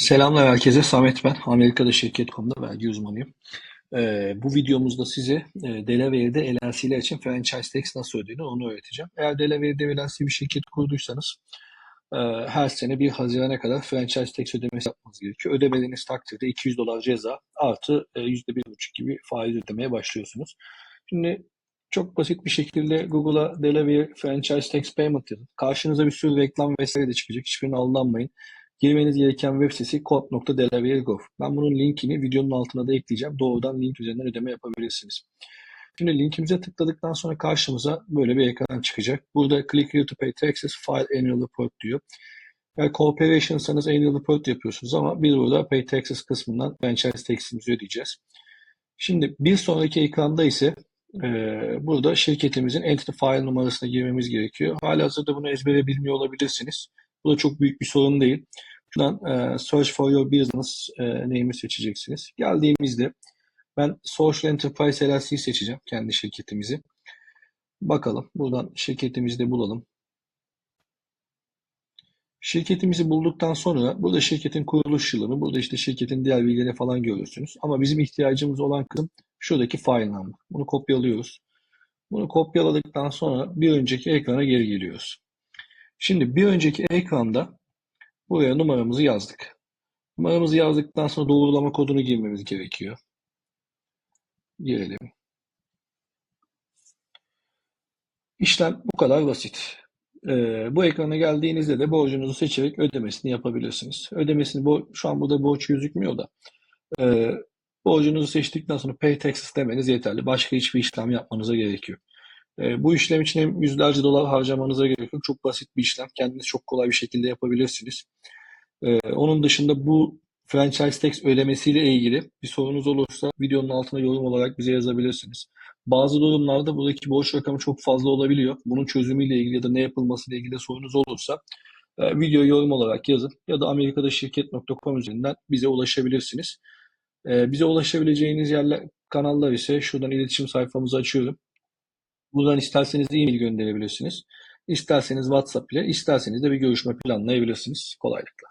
Selamlar herkese. Samet ben. Amerika'da Şirket.com'da vergi uzmanıyım. Ee, bu videomuzda size e, Delaware'de LLC'ler için franchise tax nasıl ödenir onu öğreteceğim. Eğer Delaware'de LLC bir şirket kurduysanız e, her sene 1 Haziran'a kadar franchise tax ödemesi yapmanız gerekiyor. Ödemediğiniz takdirde 200 dolar ceza artı e, %1,5 gibi faiz ödemeye başlıyorsunuz. Şimdi çok basit bir şekilde Google'a Delaware Franchise Tax Payment yazın. Karşınıza bir sürü reklam vesaire de çıkacak. Hiçbirine aldanmayın. Girmeniz gereken web sitesi code.delaware.gov. Ben bunun linkini videonun altına da ekleyeceğim. Doğrudan link üzerinden ödeme yapabilirsiniz. Şimdi linkimize tıkladıktan sonra karşımıza böyle bir ekran çıkacak. Burada click here to pay taxes, file annual report diyor. Yani corporation'sanız annual report yapıyorsunuz ama biz burada pay taxes kısmından franchise tax'imizi ödeyeceğiz. Şimdi bir sonraki ekranda ise e, burada şirketimizin entity file numarasına girmemiz gerekiyor. Halihazırda bunu ezbere bilmiyor olabilirsiniz. Bu da çok büyük bir sorun değil. Şuradan e, Search for your business e, name'i seçeceksiniz. Geldiğimizde ben Social Enterprise LLC seçeceğim. Kendi şirketimizi. Bakalım. Buradan şirketimizi de bulalım. Şirketimizi bulduktan sonra burada şirketin kuruluş yılını, burada işte şirketin diğer bilgileri falan görürsünüz. Ama bizim ihtiyacımız olan kısım şuradaki file number. Bunu kopyalıyoruz. Bunu kopyaladıktan sonra bir önceki ekrana geri geliyoruz. Şimdi bir önceki ekranda buraya numaramızı yazdık. Numaramızı yazdıktan sonra doğrulama kodunu girmemiz gerekiyor. Girelim. İşlem bu kadar basit. Ee, bu ekrana geldiğinizde de borcunuzu seçerek ödemesini yapabilirsiniz. Ödemesini bu şu an burada borç gözükmüyor da e, borcunuzu seçtikten sonra pay taxes demeniz yeterli. Başka hiçbir işlem yapmanıza gerek yok. E, bu işlem için hem yüzlerce dolar harcamanıza gerek yok. Çok basit bir işlem. Kendiniz çok kolay bir şekilde yapabilirsiniz. E, onun dışında bu franchise tax ödemesiyle ilgili bir sorunuz olursa videonun altına yorum olarak bize yazabilirsiniz. Bazı durumlarda buradaki borç rakamı çok fazla olabiliyor. Bunun çözümüyle ilgili ya da ne yapılması ile ilgili sorunuz olursa e, video yorum olarak yazın ya da Amerika'da şirket.com üzerinden bize ulaşabilirsiniz. E, bize ulaşabileceğiniz yerler kanallar ise şuradan iletişim sayfamızı açıyorum. Buradan isterseniz e-mail gönderebilirsiniz. İsterseniz WhatsApp ile, isterseniz de bir görüşme planlayabilirsiniz kolaylıkla.